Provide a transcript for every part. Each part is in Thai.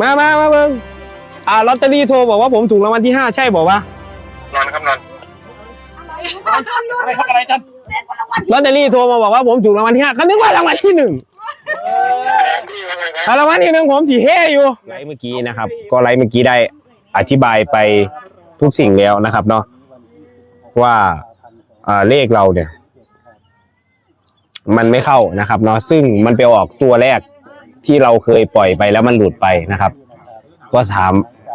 มามามาเบิ่งอ่าลอตเตอรี่โทรบอกว่าผมถูกรางวัลที่ห้าใช่บอกว่านอนครับนอนอะไรครับอะไรกันลอตเตอรี่โทรมาบอกว่าผมถูกรางวัลที่ห้าเขานึกว่ารางวัลที่หนึ่งพี่ว่าไงครับอ่ารางวัลที่หนึ่งผมถีเฮอยู่ไลฟ์เมื่อกี้นะครับ ก็ไลฟ์เมื่อกี้ได้อธิบายไปทุกสิ่งแล้วนะครับเนาะว่าอ่าเลขเราเนี่ย มันไม่เข้านะครับเนาะซึ่งมันไปออกตัวแรก ที่เราเคยปล่อยไปแล้วมันหลุดไปนะครับ ก็ถาม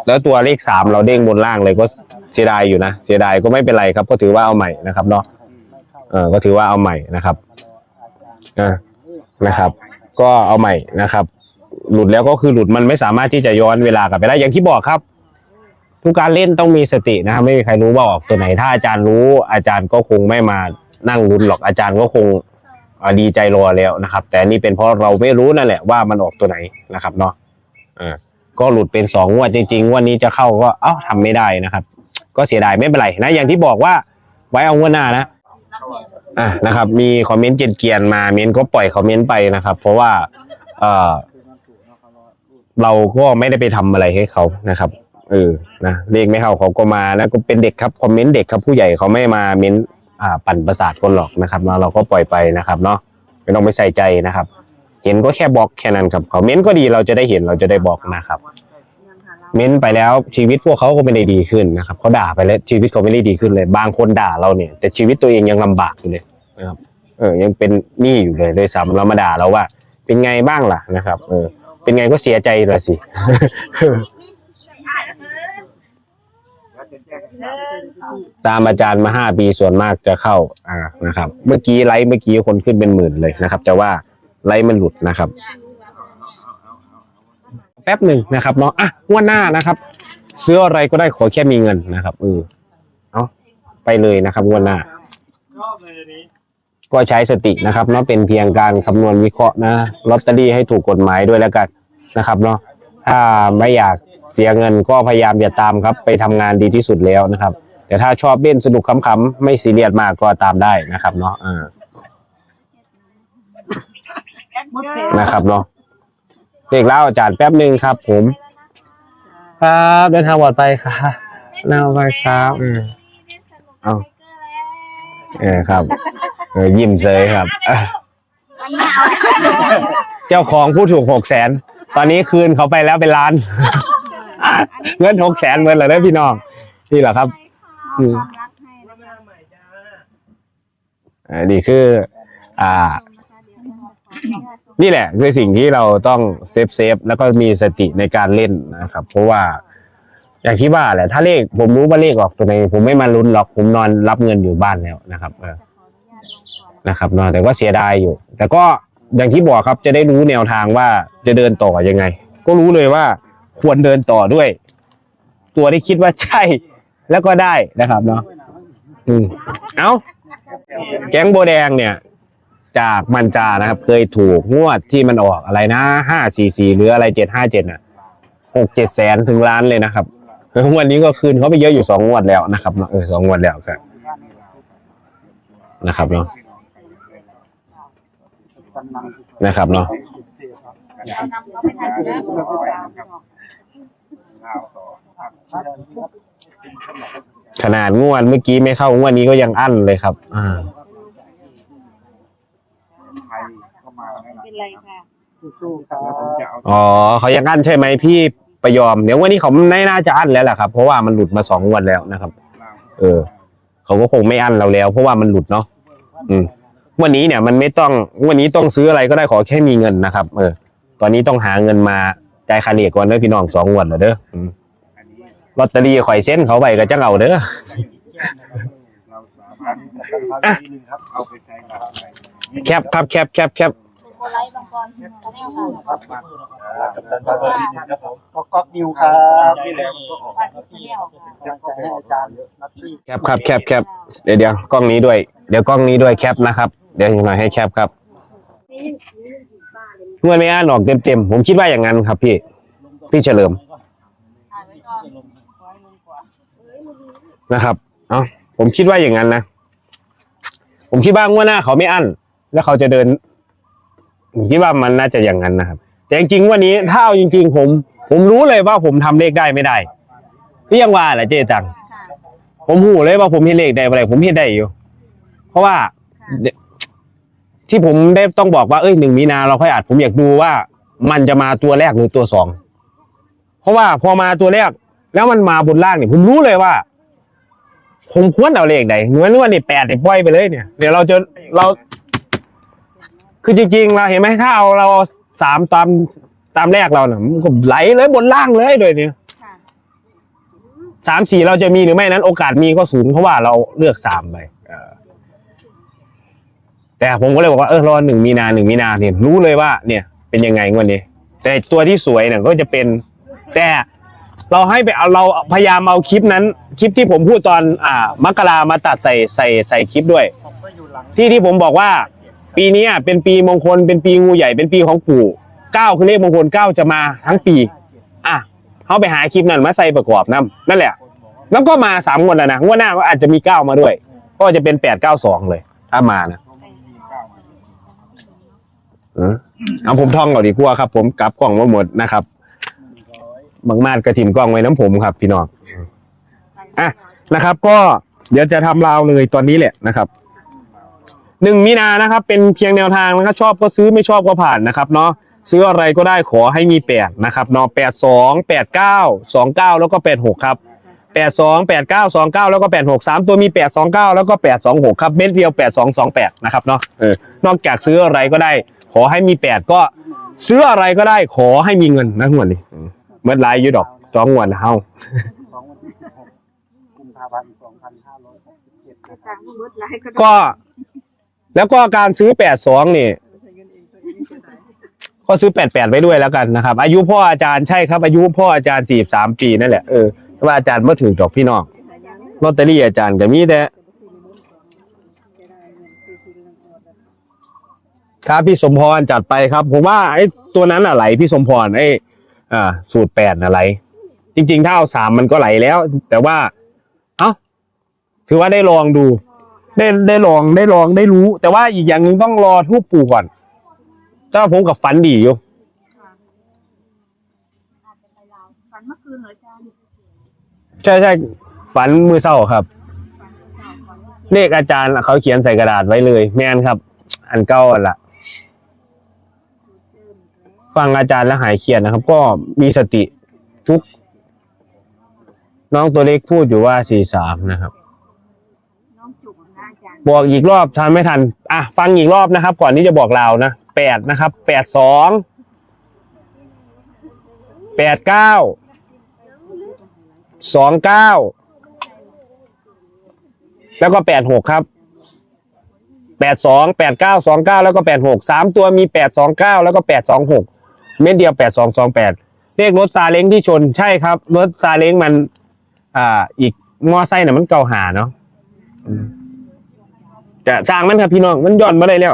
แล้วตัวเลขสามเราเด้งบนล่างเลยก็เสียดายอยู่นะเสียดายก็ไม่เป็นไรครับ ก็ถือว่าเอาใหม่นะครับเนาะเออก็ถือว่าเอาใหม่นะครับอ่านะครับ ก็เอาใหม่นะครับ หลุดแล้วก็คือหลุดมันไม่สามารถที่จะย้อนเวลากลับไปได้อย่างที่บอกครับทุกการเล่นต้องมีสตินะครับไม่มีใครรู้ว่าออกตัวไหนถ้าอาจารย์รู้อาจารย์ก็คงไม่มานั่งลุ้นหรอกอาจารย์ก็คง ดีใจรอแล้วนะครับ แต่นี่เป็นเพราะเราไม่รู้นั่นแหละว่ามันออกตัวไหนนะครับเนาะอ่าก็หลุดเป็นสองงวดจริงๆวันนี้จะเข้าก็เอ้าทำไม่ได้นะครับ ก็เสียดายไม่เป็นไรนะอย่างที่บอกว่าไว้เอางวดหน้านะอะนะครับ มีคอมเมนต์เกียนๆมาเมนก็ปล่อยคอมเมนต์ไปนะครับ เพราะว่าเออเราก็ไม่ได้ไปทำอะไรให้เขานะครับเออนะเลขไม่เข้าเขาก็มานะก็เป็นเด็กครับคอมเมนต์เด็กครับผู้ใหญ่เขาไม่มาเม้น อ่าปั่นประสาทคนหรอกนะครับเนาะเราก็ปล่อยไปนะครับเนาะไม่ต้องไปใส่ใจนะครับ เห็นก็แค่บล็อกแค่นั้นครับเขาเม้นก็ดีเราจะได้เห็นเราจะได้บอกนะครับ เม้นไปแล้วชีวิตพวกเขาก็ไม่ได้ดีขึ้นนะครับเขาด่าไปแล้วชีวิตเขาไม่ได้ดีขึ้นเลย บางคนด่าเราเนี่ย แต่ชีวิตตัวเองยังลำบากอยู่เลยนะครับเออยังเป็นหนี้อยู่เลยด้วยซ้ำเรามาด่าเราว่า เป็นไงบ้างล่ะนะครับ เออ เป็นไงก็เสียใจเลยสิ ตามอาจารย์มาห้าปีส่วนมากจะเข้าอ่านะครับ เมื่อกี้ไลฟ์เมื่อกี้คนขึ้นเป็นหมื่นเลยนะครับ แต่ว่าไลฟ์มันหลุดนะครับ แป๊บหนึ่งนะครับเนาะอะงวดหน้านะครับ ซื้ออะไรก็ได้ขอแค่มีเงินนะครับเออเอาไปเลยนะครับงวดหน้าก็ใช้สตินะครับเนาะเป็นเพียงการคำนวณวิเคราะห์นะลอตเตอรี่ให้ถูกกฎหมายด้วยแล้วกันนะครับเนาะ ถ้าไม่อยากเสียเงินก็พยายามอย่าตามครับ ไปทำงานดีที่สุดแล้วนะครับ แต่ถ้าชอบเล่นสนุกขำๆไม่ซีเรียสมากก็ตามได้นะครับ เนาะอ่านะครับเนาะเด็กเล่าอาจารย์แป๊บหนึ่งครับ ผม ครับเดินทางปลอดภัยครับน่าไปครับอืมเอาเออครับ เออยิ้มเลยครับเอ้อเจ้าของผู้ถูกหกแสน ตอนนี้คืนเขาไปแล้วเป็นล้าน เงินหกแสนเหมือนเหรอเด้อพี่น้องนี่เหรอครับ อืมอันนี้คือ อ่า นี่แหละคือสิ่งที่เราต้องเซฟเซฟแล้วก็มีสติในการเล่นนะครับ เพราะว่า อย่างที่ว่าแหละ ถ้าเลขผมรู้ว่าเลขออกตัวไหนผมไม่มาลุ้นหรอกผมนอนรับเงินอยู่บ้านแล้วนะครับ เออนะครับเนาะแต่ก็เสียดายอยู่ แต่ก็ อย่างที่บอกครับจะได้รู้แนวทางว่าจะเดินต่อยังไง ก็รู้เลยว่าควรเดินต่อด้วย ตัวที่คิดว่าใช่แล้วก็ได้นะครับเนาะอืมเอาแก๊งโบแดงเนี่ย จากมันจานะครับ เคยถูกงวดที่มันออกอะไรนะห้าสี่สี่หรืออะไรเจ็ดห้าเจ็ดอะหกเจ็ดแสนถึงล้านเลยนะครับงวดนี้ก็คืนเขาไปเยอะอยู่สองงวดแล้วนะครับเนาะเออสองงวดแล้วครับนะครับเนาะ นะครับเนาะขนาดงวดเมื่อกี้ไม่เข้างวดนี้ก็ยังอั้นเลยครับ อ่าเป็นไรค่ะสู้ๆครับอ๋อเขายังอั้นใช่ไหมพี่ประยอมเดี๋ยววันนี้เขาไม่น่าจะอั้นแล้วแหละครับเพราะว่ามันหลุดมาสองงวดแล้วนะครับ เออ เขาก็คงไม่อั้นเราแล้ว เพราะว่ามันหลุดเนาะอืม วันนี้เนี่ยมันไม่ต้องวันนี้ต้องซื้ออะไรก็ได้ขอแค่มีเงินนะครับ เออ ตอนนี้ต้องหาเงินมาจ่ายค่าเรียก่อนเด้อพี่น้องสองงวดแล้วเด้ออืมลอตเตอรี่ข่อยเส้นเขาไปก็จะเอาเด้อ เราสามารถนิดนึงครับเอาไปใช้กับอะไรแคปครับแคปแคปแคปโบไลท์บางกรชาแนลค่ะครับก็ก๊อกนิวครับที่แล้วก็ออกอาทิตย์ชาแนลค่ะยังก็ให้อาจารย์นัดที่แคปครับแคปแคปเดี๋ยวเดี๋ยวกล้องนี้ด้วย เดี๋ยวกล้องนี้ด้วยแคปนะครับ เดี๋ยวอีกหน่อยให้แคปครับเงินไม่อ่านออกเต็มๆผมคิดว่าอย่างนั้นครับ พี่ พี่เฉลิมนะครับ เอ้าผมคิดว่าอย่างนั้นนะผมคิดว่างวดหน้าเขาไม่อั้น แล้วเขาจะเดินผมคิดว่ามันน่าจะอย่างนั้นนะครับ แต่จริงๆวันนี้ถ้าเอาจริง ๆ ผม ผมรู้เลยว่าผมทำเลขได้ไม่ได้เรียกว่าแหละเจ๊ตังผมหูเลยว่าผมเห็นเลขได้อะไรผมเห็นได้อยู่ เพราะว่า ที่ผมได้ต้องบอกว่าเอ้ยหนึ่งมีนาเราค่อยอัดผมอยากดูว่า มันจะมาตัวแรกหรือตัวสองเพราะว่าพอมาตัวแรก แล้วมันมาบนล่างเนี่ยผมรู้เลยว่า ผมควรเอาเลขใดเหมือนว่านี่แปดเนี่ยปล่อยไปเลยเนี่ยเดี๋ยวเราจะเรา คือจริงๆเราเห็นไหมถ้าเอาเราเอาสามตามตามแรกเราเนี่ยมันก็ไหลเลยบนล่างเลยโดยเนี่ยค่ะสามสี่เราจะมีหรือไม่นั้น โอกาสมีก็สูงเพราะว่าเราเลือกสามไปเออ แต่ผมก็เลยบอกว่าเออรอหนึ่งมีนาหนึ่งมีนาเนี่ยรู้เลยว่าเนี่ยเป็นยังไงงวันนี้ แต่ตัวที่สวยเนี่ยก็จะเป็นแต่เราให้ไปเอาเราพยายามเอาคลิปนั้น คลิปที่ผมพูดตอนอ่ามกรามาตัดใส่ใส่ใส่คลิปด้วย ที่ที่ผมบอกว่า ปีนี้เป็นปีมงคลเป็นปีงูใหญ่เป็นปีของปู่เก้าคือเลขมงคลเก้าจะมาทั้งปี อะเขาไปหาคลิปนั้นมาใส่ประกอบนั่นนั่นแหละ แล้วก็มาสามงวดแล้วนะงวดหน้าก็อาจจะมีเก้ามาด้วย ก็จะเป็นแปดเก้าสองเลย ถ้ามานะ เออเอาผมท่องเอาดีกว่าครับ ผมกลับกล้องมาหมดนะครับบางมาดกระถิ่มกล้องไว้น้ำผมครับ พี่น้องอะนะครับ ก็เดี๋ยวจะทำราวเลยตอนนี้แหละนะครับหนึ่งมีนานะครับ เป็นเพียงแนวทางนะครับชอบก็ซื้อไม่ชอบก็ผ่านนะครับ เนาะซื้ออะไรก็ได้ขอให้มีแปดนะครับเนาะแปดสองแปดเก้าสองเก้าแล้วก็แปดหกครับแปดสองแปดเก้าสองเก้าแล้วก็แปดหกสามตัวมีแปดสองเก้าแล้วก็แปดสองหกครับเม็ดเดียวแปดสองสองแปดนะครับเนาะเออนอกจากซื้ออะไรก็ได้ ขอให้มีแปดก็ซื้ออะไรก็ได้ขอให้มีเงินนะงวดนี้อืมเมื่อไรอยู่ดอกจองงวดเฮาของวันที่16กุมภาพันธ์2567นะครับต่างผู้ลดไลค์ก็ก็แล้วก็การซื้อแปดสองนี่ก็ซื้อแปดแปดไว้ด้วยแล้วกันนะครับ อายุพ่ออาจารย์ใช่ครับ อายุพ่ออาจารย์สี่สามปีนั่นแหละเออแต่ว่าอาจารย์เมื่อถือดอกพี่น้องลอตเตอรี่อาจารย์ก็มีแต่ ครับพี่สมพรจัดไปครับ ผมว่าไอ้ตัวนั้นอะไหลพี่สมพรไอ้อ่า สูตรแปดอะไหลจริง ๆ ถ้าเอาสามมันก็ไหลแล้ว แต่ว่า เอ้าถือว่าได้ลองดู ได้ได้ลองได้ลองได้รู้ แต่ว่าอีกอย่างหนึ่งต้องรอทูบปู่ก่อนถ้าผมกับฝันดีอยู่อาจจะไปลาวฝันเมื่อคืนเหรออาจารย์ใช่ใช่ฝันมือเศร้าครับฝันเมื่อเช้าฝันว่าเลขอาจารย์เขาเขียนใส่กระดาษไว้เลย แม่นครับ อันเก้าอันละ ฟังอาจารย์แล้วหายเครียดนะครับ ก็มีสติทุก น้องตัวเล็กพูดอยู่ว่าสี่สามนะครับ น้องจุกนะอาจารย์บอกอีกรอบทันไม่ทัน อะ ฟังอีกรอบนะครับ ก่อนที่จะบอกเราวนะแปดนะครับแปดสองแปดเก้าสองเก้าแล้วก็แปดหกครับแปดสองแปดเก้าสองเก้าแล้วก็แปดหกสามตัวมีแปดสองเก้าแล้วก็แปดสองหก เม็ดเดียวแปดสองสองแปดเลขรถซาเล้งที่ชนใช่ครับ รถซาเล้งมัน อ่า อีกมอไซค์น่ะมันเก่าหาเนาะอืมจะสร้างมันครับพี่น้องมันย้อนมาได้แล้ว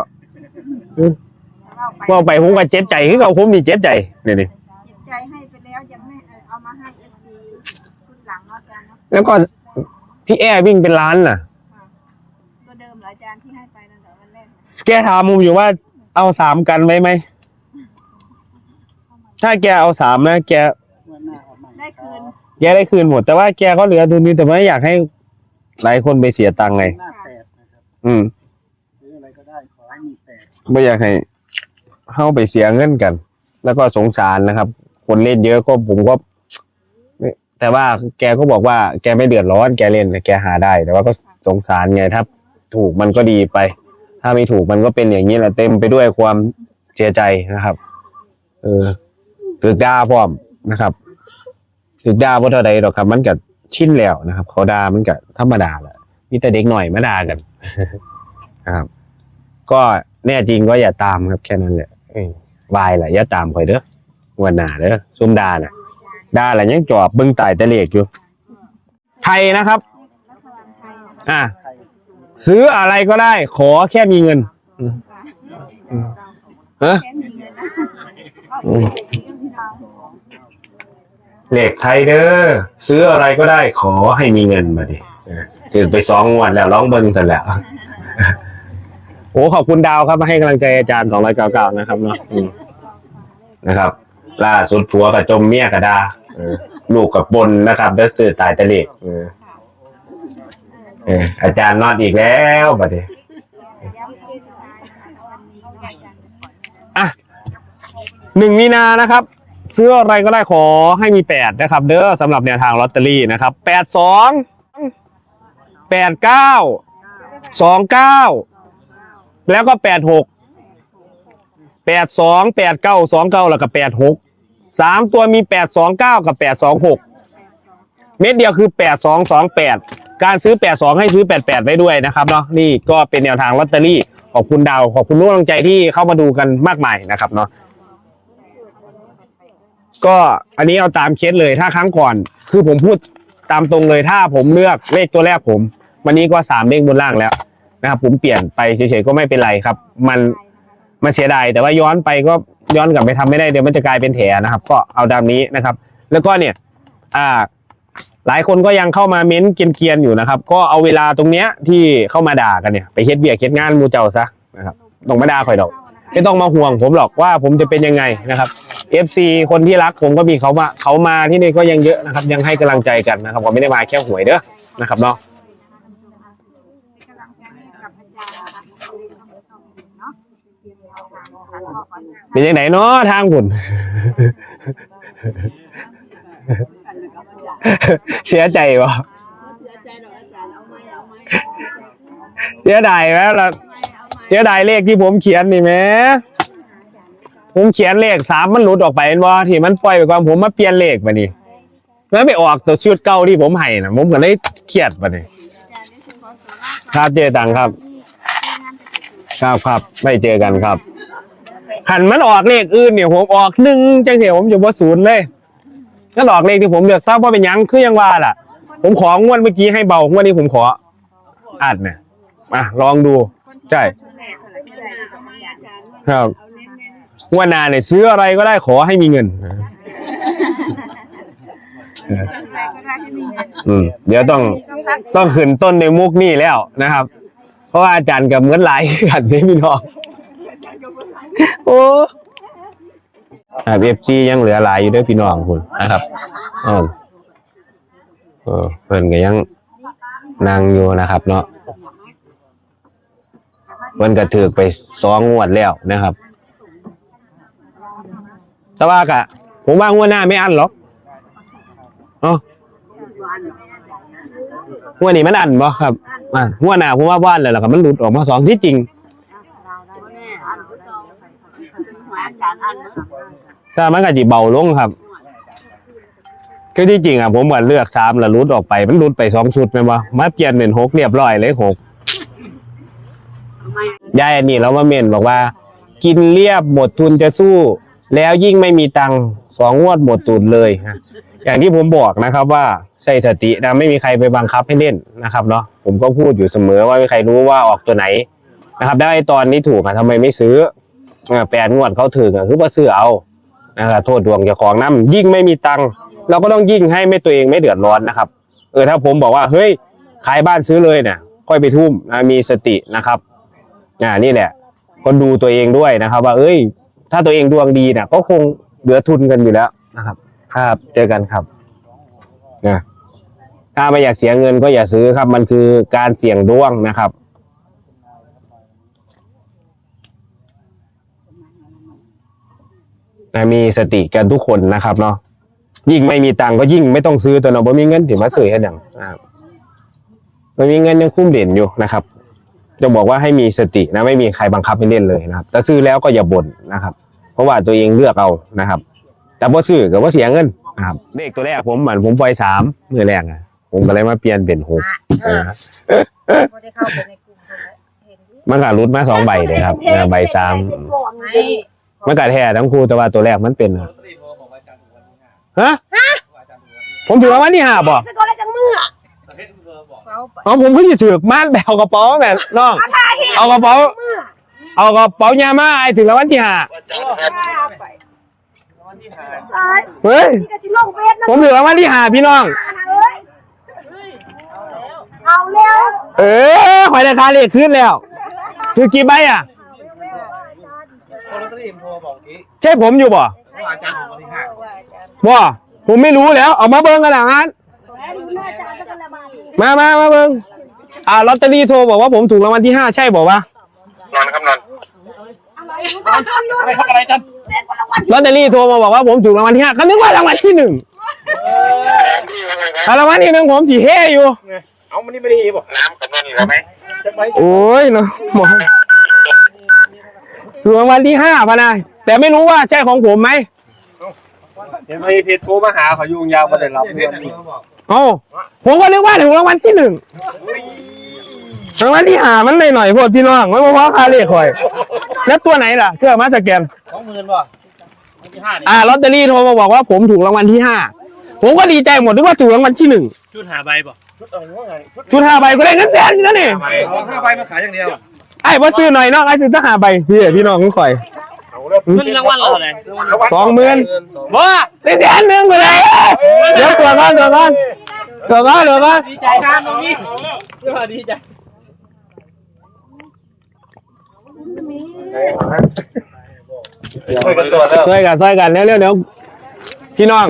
เราไปว่าไปผมก็เจ็บใจคือเขาผมมีเจ็บใจนี่นี่เก็บใจให้ไปแล้วยังไม่เอามาให้เอฟซีชุดหลังเนาะอาจารย์เนาะแล้วก็พี่แอร์วิ่งเป็นล้านน่ะตัวเดิมเหรออาจารย์ที่ให้ไปนั่นเหรอวันแรกแกถามผมอยู่ว่าเอาสามกันไว้ไหม ถ้าแกเอาสามนะแกเมื่อหน้าเอาใหม่ได้คืน แกได้คืนหมด แต่ว่าแกก็เหลือทุนนี้แต่ไม่อยากให้หลายคนไปเสียตังค์ไง หน้าแปดนะครับอืมซื้ออะไรก็ได้ขอให้มีแปดไม่อยากให้เข้าไปเสียเงินกัน แล้วก็สงสารนะครับ คนเล่นเยอะก็ผมก็แต่ว่าแกก็บอกว่าแกไม่เดือดร้อนแกเล่นแกหาได้ แต่ว่าก็สงสารไงถ้าถูกมันก็ดีไป ถ้าไม่ถูกมันก็เป็นอย่างนี้แหละเต็มไปด้วยความเสียใจนะครับ เออ ถือด่าพร้อมนะครับถือด่าเพราะเท่าใดหรอกครับ มันก็ชินแล้วนะครับ เขาด่ามันก็ธรรมดาแหละมีแต่เด็กหน่อยมาด่ากันนะครับ ก็แน่จริงก็อย่าตามครับแค่นั้นแหละเอ้ยวายแหละอย่าตามข่อยเด้อวันหน้าเด้อซุ่มด่าน่ะด่าแหละยังจอบเบิ่งตายแตะเลขอยู่ ไทยนะครับรัฐบาลไทยนะคะอะไทยซื้ออะไรก็ได้ ขอแค่มีเงินอืมอืมฮะแค่มี เงินนะอืมเรื่อราวเลขไทยเด้อซื้ออะไรก็ได้ขอให้มีเงินมาดิถือไปสองวันแล้วร้องเบิ้งเสร็จแล้ว โอ้ขอบคุณดาวครับมาให้กำลังใจอาจารย์สองร้อยเก้าเก้านะครับเนาะอืมนะครับ ล่าสุดผัวกับจมเมียกระดาลูกกับบนนะครับเด้อสื่อตายตะเล็กอาจารย์นอดอีกแล้วบัดนี้อ่ หนึ่งมีนานะครับ ซื้ออะไรก็ได้ขอให้มีแปดนะครับ เด้อสำหรับแนวทางลอตเตอรี่นะครับแปดสองแปดเก้าสองเก้าแล้วก็แปดหกแปดสองแปดเก้าสองเก้าแล้วก็แปดหกสามตัวมีแปดสองเก้ากับแปดสองหกเม็ดเดียวคือแปดสองสองแปดการซื้อแปดสองให้ซื้อแปดแปดไว้ด้วยนะครับเนาะนี่ก็เป็นแนวทางลอตเตอรี่ ขอบคุณดาว ขอบคุณรู้กำลังใจที่เข้ามาดูกันมากมายนะครับเนาะ ก็อันนี้เอาตามเคสเลยถ้าครั้งก่อน คือผมพูดตามตรงเลยถ้าผมเลือกเลขตัวแรกผม วันนี้ก็สามเด้งบนล่างแล้วนะครับผมเปลี่ยนไปเฉยๆก็ไม่เป็นไรครับ มันมันเสียดายแต่ว่าย้อนไปก็ย้อนกลับไปทำไม่ได้เดี๋ยวมันจะกลายเป็นแถนะครับ ก็เอาตามนี้นะครับ แล้วก็เนี่ยอ่าหลายคนก็ยังเข้ามาเม้นเกียนๆอยู่นะครับ ก็เอาเวลาตรงเนี้ยที่เข้ามาด่ากันเนี่ย ไปเฮ็ดเบียกเฮ็ดงานมูเจ้าซะนะครับต้องมาด่าข่อยดอก ไม่ต้องมาห่วงผมหรอกว่าผมจะเป็นยังไงนะครับ FC คนที่รักผมก็มีเขามาเขามาที่นี่ก็ยังเยอะนะครับ ยังให้กำลังใจกันนะครับผมไม่ได้มาแค่หวยเด้อนะครับเนาะเป็นยังไงเนาะทางคุณเสียใจปะเสียใจดอกอาจารย์เอาไหมเอาไหมเสียดายไหมล่ะเอา เสียดายเลขที่ผมเขียนนี่แหมผมเขียนเลขสามมันหลุดออกไปเห็นบ่ที่มันปล่อยไปก่อนผมมาเปลี่ยนเลขมานี่แล้วไปออกตัวชุดเก่าที่ผมให้นะผมก็เลยเครียดมานี่อาจารย์ได้ซื้อของสาระครับเจตังครับ ครับครับไม่เจอกันครับหันมันออกเลขอื่นเนี่ยผมออกหนึ่งจังเสียผมจะว่าศูนย์เลยถ้าออกเลขที่ผมเลือกทราบว่าเป็นยังคือยังว่าล่ะ ผมของวดเมื่อกี้ให้เบางวดนี้ผมขออัดเนี่ยมาลองดู ใช่ ครับเอาเน้นงวดหน้าเนี่ยซื้ออะไรก็ได้ขอให้มีเงินชุดแรกก็ได้ให้มีเงินอืมเดี๋ยวต้องต้องพักต้องขึ้นต้นในมุกนี่แล้วนะครับ เพราะว่าอาจารย์กับเหมือนหลายกันนี่พี่น้องโอ้ครับเอฟจียังเหลือหลายอยู่เด้วยพี่น้องคุณนะครับอ๋อเออเพิ่นก็ยังนั่งอยู่นะครับ เนาะ เพิ่นก็ถือไปสองงวดแล้วนะครับ แต่ว่ากะผมว่างวดหน้าไม่อันหรอกเนาะงวดนี้มันอันบ่ครับอ่างวดหน้าผมว่าบ้านเลยล่ะครับมันหลุดออกมาสองที่จริงถ้ามันก็จิเบาลงครับคือที่จริงอะผมว่าเลือกสามแล้วหลุดออกไป มันหลุดไปสองชุดแม่นบ่มาเปลี่ยนเป็นหกเรียบร้อยเลยหก ยายอันนี้เรามาเม่นบอกว่า กินเรียบหมดทุนจะสู้ แล้วยิ่งไม่มีตังสองงวดหมดทุนเลยฮะอย่างที่ผมบอกนะครับว่าใส่สตินะไม่มีใครไปบังคับให้เล่นนะครับเนาะผมก็พูดอยู่เสมอว่าไม่มีใครรู้ว่าออกตัวไหนนะครับได้ตอนนี้ถูกอะทำไมไม่ซื้ออแปดงวดเขาถึงอะคือว่าซื้อเอานะครับโทษดวงเจ้าของน้ำยิ่งไม่มีตังค์เราก็ต้องยิ่งให้ไม่ตัวเองไม่เดือดร้อนนะครับ เออถ้าผมบอกว่าเฮ้ยขายบ้านซื้อเลยเนี่ยค่อยไปทุ่มนะมีสตินะครับ อ่านี่แหละ ก็ดูตัวเองด้วยนะครับ ว่า เอ้ย ถ้าตัวเองดวงดีเนี่ยก็คงเหลือทุนกันอยู่แล้วนะครับ ครับเจอกันครับนะถ้าไม่อยากเสียเงินก็อย่าซื้อครับ มันคือการเสี่ยงดวงนะครับนะมีสติกันทุกคนนะครับเนาะยิ่งไม่มีตังค์ก็ยิ่งไม่ต้องซื้อตัวเนาะบ่มีเงินถึงมาซื้อให้ดังนะครับบ่มีเงินยังคุ้มเด่นอยู่นะครับ จะบอกว่าให้มีสตินะไม่มีใครบังคับให้เล่นเลยนะครับจะซื้อแล้วก็อย่าบ่นนะครับ เพราะว่าตัวเองเลือกเอานะครับ แต่พอซื้อก็ว่าเสียเงินนะครับเลขตัวแรกผมเหมือนผมปล่อยสามมือแรกอะผมก็เลยมาเปลี่ยนเป็นหกเออไม่ได้เข้าไปในกลุ่มคนละเห็นดิมันก็รุดมาสองใบเลยครับเออใบสามไม่มันก็แท้ทั้งคู่แต่ว่าตัวแรกมันเป็นอะฮะผมถือว่าวันที่ห้าบ่ สกอร์ได้จังมือเขาไปอ๋อผมเพิ่งจะถือม่านแบวกระเป๋าแม่น้องเอากระเป๋า เอากระเป๋ายามาไอ้ถึงแล้ววันที่ห้าวันจันทร์ครับไปเฮ้ย นี่ก็สิลงเวทนะผมถือแล้ววันที่ห้าพี่น้อง เอ้ยเอาแล้วเออหอยราคาเลขขึ้นแล้ว ถือกี่ใบอะ คนลอตเตอรี่โทรบอกกี้ใช่ผมอยู่บ่ใช่อาจารย์ของวันที่ห้าบ่ผมไม่รู้แล้ว เอามาเบิ่งกันหลังนั้น มามามาเบิ่งอ่าลอตเตอรี่โทรบอกว่าผมถูกรางวัลที่ห้าใช่บอกว่านอนครับนอนอะไรครับอะไรกันลอตเตอรี่โทรมาบอกว่าผมถูกรางวัลที่ห้าก็นึกว่ารางวัลที่หนึ่งพี่ว่าไงครับอ่ารางวัลที่หนึ่งผมถีเฮอยู่เอามันนี่ไม่ได้บอกน้ำกับนอนอยู่แล้วไหมจะไปโอ้ยเนาะหมอถูกรางวัลที่ห้าพะนายแต่ไม่รู้ว่าใช่ของผมไหมเห็นไหมเพจโทรมาหาเขายุ่งยาวประเด็นรับเงินนี่ เอ้าผมก็นึกว่าถูกรางวัลที่หนึ่งรางวัลที่ห้ามันหน่อยๆพวกพี่น้องไม่พอค่าเลขคอย แล้วตัวไหนล่ะเครื่องมาสแกนสองหมื่นป่ะวันที่ห้านี่อ่าลอตเตอรี่โทรมาบอกว่าผมถูกรางวัลที่ห้าผมก็ดีใจหมดนึกว่าถูกรางวัลที่หนึ่งชุดหาใบป่ะชุดอะไรว่าไงชุดชุดห้าใบก็ได้เงินแสนอยู่แล้วนี่เอาห้าใบมาขายอย่างเดียวไอ้พอซื้อหน่อยเนาะไอ้ซื้อตั้งห้าใบพี่พี่น้องของข่อย มันรางวัลอะไรสองหมื่นว้าได้แสนหนึ่งไปเลยเดี๋ยวตัวก่อนตัวก่อนตัวก่อนตัวก่อนดีใจครับน้องนี่ดีใจช่วยกันตัวแล้วช่วยกันช่วยกันเร็วเร็วเดี๋ยวพี่น้อง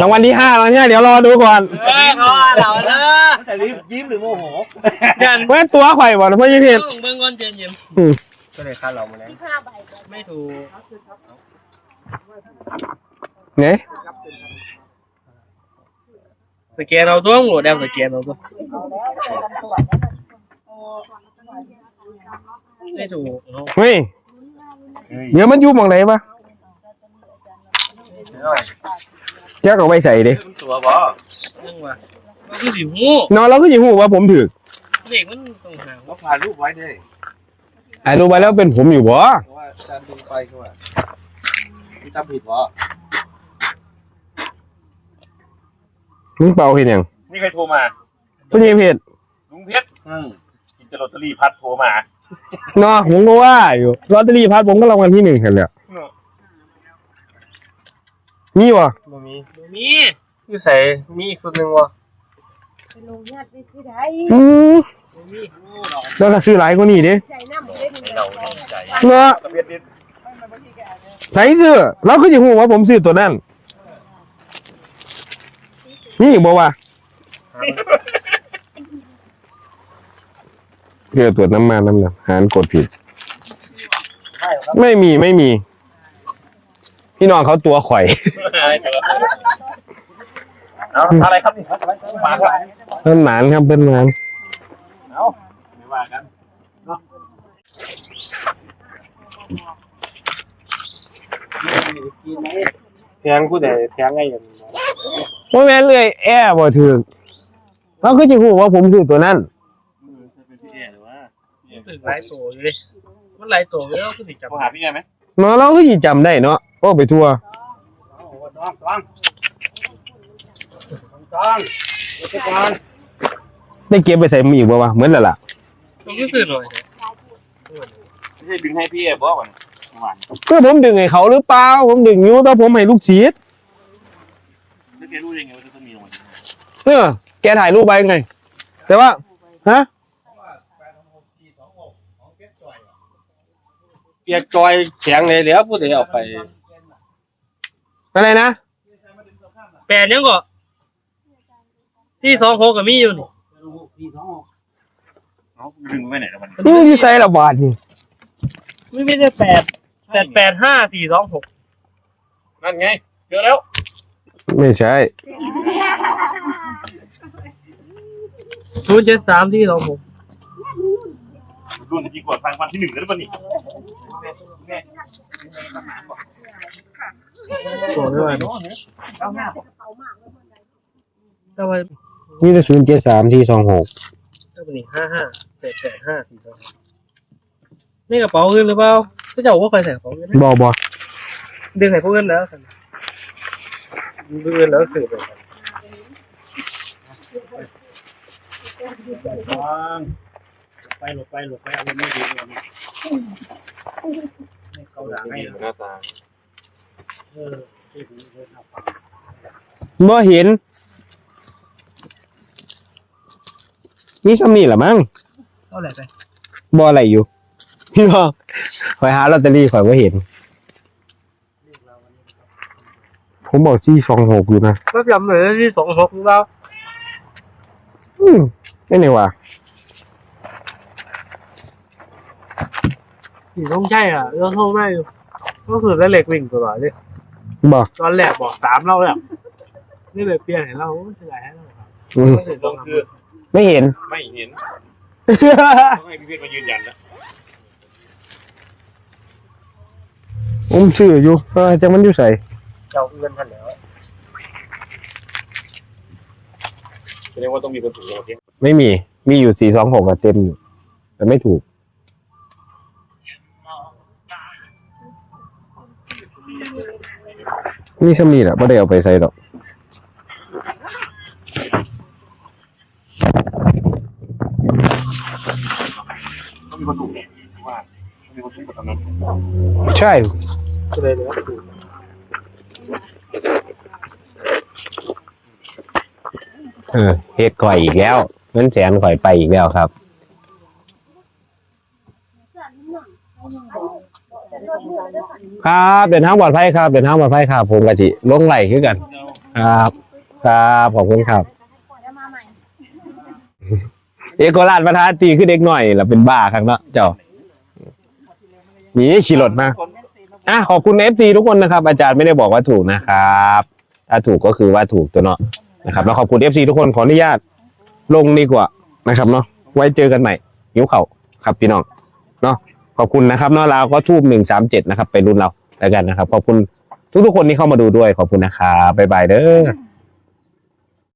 รางวัลที่ห้าแล้วเนี่ยเดี๋ยวรอดูก่อนเฮ้ยเขาเราเนอะแต่ยิ้มหรือโมโหยันเว้นตัวข่อยบ่พ่อยี่เพชรเบิ่งก่อนเจนยิ้มอืม ก็เลยค่าเรามาแล้วไม่ถูกเนี่ยสแกนเอาตัวหมดแล้วสแกนเอาตัวไม่ถูกเฮ้ยเดี๋ยวมันอยู่หมองไหนปะแจ็คเอาไปใส่ดิตัวบ่มึงว่ะมันคือสิหูนอนเราก็ยังหูว่าผมถือเด็กมันต้องหาว่าผ่านรูปไว้ได้ ไอ้รู้ไปแล้วเป็นผมอยู่บ่ว่าการดูไปก็ว่าที่ทำผิดบ่มึงเป่าเห็นยังนี่ใครโทรมาพ่อยี่เพชรลุงเพชรกินจะลอตเตอรี่พัดโทรมาเนาะผมก็ว่าอยู่ลอตเตอรี่พัดผมก็รางวัลที่หนึ่งเห็นแล้วมีวะบ่มีบ่มีอยู่ใส่มีอีกคนนึงวะ อืมบ่มีแล้วก็ซื้อหลายกว่านี้ดิเราใจเนาะตะเบียดนิดไหนซื้อเราก็ยังหูว่าผมซื้อตัวนั้น นี่อีกบ่วะเพื่อตรวจน้ำมันน้ำหนักหารกดผิด ไม่มีไม่มี พี่น้องเขาตัวข่อย เอาอะไรครับนี่มาครับ เพิ่นหมานครับเพิ่นหมานเอาไม่ว่ากันแทงผู้ใดแทงไงอย่างว่าแม่นเลยแอร์บ่ถึกเราก็จะหูว่าผมซื้อตัวนั้นตึกหลายตัวอยู่ดิมันหลายตัวอยู่แล้วคือสิจับโทรหาพี่ไงไหมเนาะเราก็สิจำได้เนาะโอ้ไปทัวร์ต้องต้องต้องเจ้าก่อน ได้เก็บไปใส่มืออีกบ่วะเหมือนแล้วล่ะต้องรู้สึกหน่อยไม่ใช่ดึงให้พี่เอ๋บอกก่อนหวานก็ผมดึงให้เขาหรือเปล่าผมดึงอยู่แต่ผมให้ลูกศิษย์แล้วแกรู้ยังไงว่าจะต้องมีรางวัลเออแกถ่ายรูปไปไง แต่ว่าฮะเปียกจอยแข็งเลยเหลือผู้ใดเอาไปอะไรนะแปดยังก็ที่สองหกก็มีอยู่นี่ เอาดึงไว้ไหนรางวัลนี่ที่ใส่ละบาทนี่ไม่ไม่ได้แปดแปดแปดห้าสี่สองหกนั่นไงเจอแล้วไม่ใช่ศูนย์เจ็ดสามที่สองหกรุ่นที่กวดฟังวันที่หนึ่งแล้วป่ะนี่โอ้ด้วยทำไม นี่จะศูนย์เจ็ดสามที่สองหกทำไมนี่ห้าห้าแปดแปดห้าสี่สองนี่กระเป๋าเงินหรือเปล่าก็จะบอกว่าใครใส่กระเป๋าเงินนะบอบอดึงใส่พวกเงินแล้วกันดึงเงินแล้วสืบไปไปหลบไปหลบไปเอาไม่ดีเลยเขาหลังให้หน้าตาเออบ่เห็น นี่ซ้ำนี่แหละมั้งเท่าไหร่ไปบ่อะไรอยู่พี่น้องคอยหาลอตเตอรี่คอยว่าเห็น ผมบอกซี่สองหกอยู่นะก็จำเลยที่สองหกเราอืมไม่ไหนวะสี่ต้องใช่อะเราโทรไม่อยู่ก็คือแล้วเหล็กวิ่งตลอดเลยบอกตอนแรกบอกสามเราแล้วนี่เลยเปลี่ยนให้เราโอ้ยเท่าไหร่ให้เราครับอืมก็เลยต้ต้อองงคือ ไม่เห็น ไม่เห็นต้องให้พี่เพชรมายืนยันแล้วอุ้มชื่ออยู่เออจะมันอยู่ใส่เจ้าเงินทันแล้วแสดงว่าต้องมีคนถูกรางวัลที่ไม่มี มีอยู่สี่สองหกอะเต็มอยู่ แต่ไม่ถูกนี่สำนีแหละไม่ได้เอาไปใส่หรอก ต้อง มีคนถูกเนี่ยว่าต้องมีคนถูกกับตอนนั้นใช่ก็เลยเหลือสี่เออเฮ็ดข่อยอีกแล้วเงินแสนข่อยไปอีกแล้วครับ ครับเดินทางปลอดภัยครับเดินทางปลอดภัยครับผมกะจิลงไหลคือกัน ครับ ครับขอบคุณครับ เอกราชประธานตีคือเด็กหน่อยล่ะเป็นบ้าครับเนาะเจ้าหนีขี่รถมาอะขอบคุณเอฟซีทุกคนนะครับ อาจารย์ไม่ได้บอกว่าถูกนะครับถ้าถูกก็คือว่าถูกตัวเนาะนะครับแล้วขอบคุณเอฟซีทุกคนขออนุญาตลงดีกว่านะครับเนาะไว้เจอกันใหม่ยิ้วเข่าครับพี่น้องเนาะขอบคุณนะครับเนาะเราก็ทูบหนึ่งสามเจ็ดนะครับ ไปรุ่นเราแล้วกันนะครับ ขอบคุณทุกๆคนที่เข้ามาดูด้วยขอบคุณนะครับบ๊ายบายเด้อ